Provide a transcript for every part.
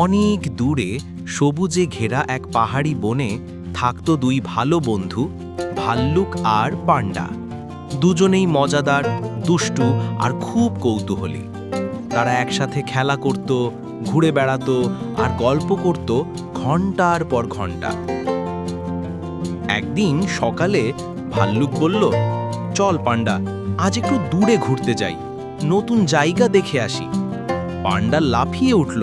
অনেক দূরে সবুজে ঘেরা এক পাহাড়ি বনে থাকত দুই ভালো বন্ধু, ভাল্লুক আর পান্ডা দুজনেই মজাদার, দুষ্টু আর খুব কৌতূহলী। তারা একসাথে খেলা করত, ঘুরে বেড়াতো আর গল্প করত ঘণ্টার পর ঘণ্টা একদিন সকালে ভাল্লুক বলল, চল পান্ডা আজ একটু দূরে ঘুরতে যাই, নতুন জায়গা দেখে আসি। পান্ডা লাফিয়ে উঠল।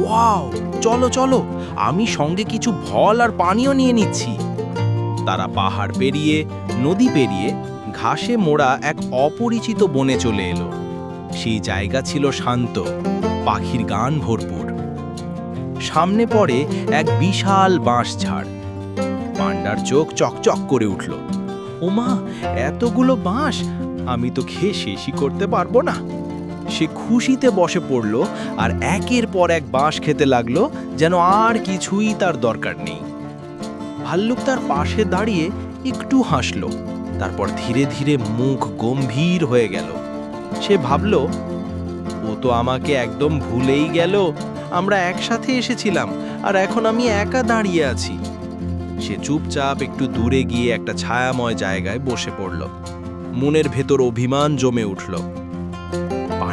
ওয়াও, চলো চলো, আমি সঙ্গে কিছু ফল আর পানীয় নিয়ে নিচ্ছি। তারা পাহাড় পেরিয়ে, নদী পেরিয়ে, ঘাসে মোড়া এক অপরিচিত বনে চলে এলো। সেই জায়গা ছিল শান্ত, পাখির গান ভরপুর। সামনে পড়ে এক বিশাল বাঁশ ঝাড় পান্ডার চোখ চকচক করে উঠল। ওমা, এতগুলো বাঁশ! আমি তো খেয়ে শেষই করতে পারব না। সে খুশিতে বসে পড়ল আর একের পর এক বাঁশ খেতে লাগল যেন আর কিছুই তার দরকার নেই। ভাল্লুক তার পাশে দাঁড়িয়ে একটু হাসল, তারপর ধীরে ধীরে মুখ গম্ভীর হয়ে গেল। সে ভাবল, ও তো আমাকে একদম ভুলেই গেল। আমরা একসাথে এসেছিলাম আর এখন আমি একা দাঁড়িয়ে আছি। সে চুপচাপ একটু দূরে গিয়ে একটা ছায়াময় জায়গায় বসে পড়ল। মনের ভেতর অভিমান জমে উঠল।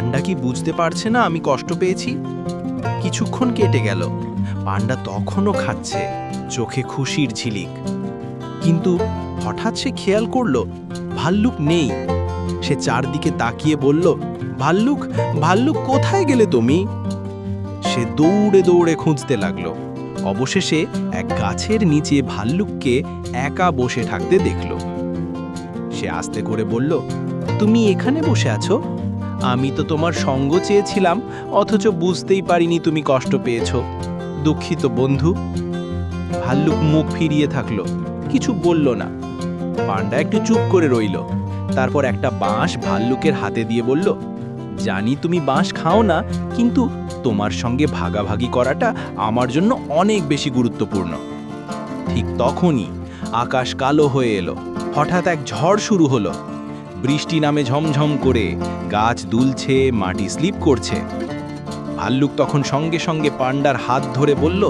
পান্ডা কি বুঝতে পারছে না আমি কষ্ট পেয়েছি? কিছুক্ষণ কেটে গেল। পান্ডা তখনও খাচ্ছে, চোখে খুশির ঝিলিক। কিন্তু হঠাৎ সে খেয়াল করল, ভাল্লুক নেই। সে চারদিকে তাকিয়ে বলল, ভাল্লুক ভাল্লুক, কোথায় গেলে তুমি? সে দৌড়ে দৌড়ে খুঁজতে লাগল। অবশেষে এক গাছের নিচে ভাল্লুককে একা বসে থাকতে দেখল। সে আস্তে করে বলল, তুমি এখানে বসে আছো? আমি তো তোমার সঙ্গ চেয়েছিলাম, অথচ বুঝতেই পারিনি তুমি কষ্ট পেয়েছ। দুঃখিত বন্ধু। ভাল্লুক মুখ ফিরিয়ে থাকল, কিছু বলল না। পান্ডা একটু চুপ করে রইল। তারপর একটা বাঁশ ভাল্লুকের হাতে দিয়ে বলল, জানি তুমি বাঁশ খাও না, কিন্তু তোমার সঙ্গে ভাগাভাগি করাটা আমার জন্য অনেক বেশি গুরুত্বপূর্ণ। ঠিক তখনই আকাশ কালো হয়ে এলো। হঠাৎ এক ঝড় শুরু হলো। বৃষ্টি নামে ঝমঝম করে গাছ দুলছে, মাটি স্লিপ করছে। ভাল্লুক তখন সঙ্গে সঙ্গে পান্ডার হাত ধরে বলল,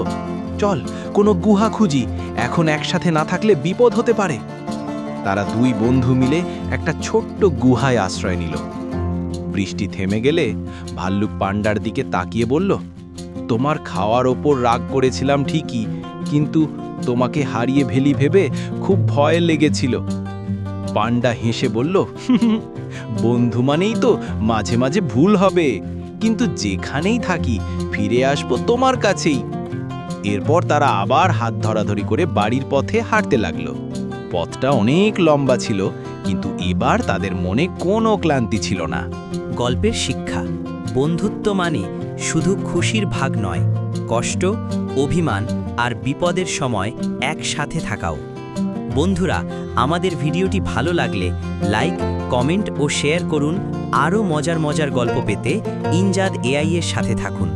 চল, কোনো গুহা খুঁজি, এখন একসাথে না থাকলে বিপদ হতে পারে। তারা দুই বন্ধু মিলে একটা ছোট্ট গুহায় আশ্রয় নিল। বৃষ্টি থেমে গেলে ভাল্লুক পান্ডার দিকে তাকিয়ে বলল, তোমার খাওয়ার ওপর রাগ করেছিলাম ঠিকই, কিন্তু তোমাকে হারিয়ে ভেলি ভেবে খুব ভয় লেগেছিল। পান্ডা হেসে বলল, বন্ধু মানেই তো মাঝে মাঝে ভুল হবে। কিন্তু যেখানেই থাকি, ফিরে আসব তোমার কাছেই। এরপর তারা আবার হাত ধরাধরি করে বাড়ির পথে হাঁটতে লাগল। পথটা অনেক লম্বা ছিল, কিন্তু এবার তাদের মনে কোনো ক্লান্তি ছিল না। গল্পের শিক্ষা, বন্ধুত্ব মানে শুধু খুশির ভাগ নয়, কষ্ট, অভিমান আর বিপদের সময় একসাথে থাকাও। বন্ধুরা, আমাদের ভিডিওটি ভালো লাগলে লাইক, কমেন্ট ও শেয়ার করুন। আরও মজার মজার গল্প পেতে ইনজাদ এআই এর সাথে থাকুন।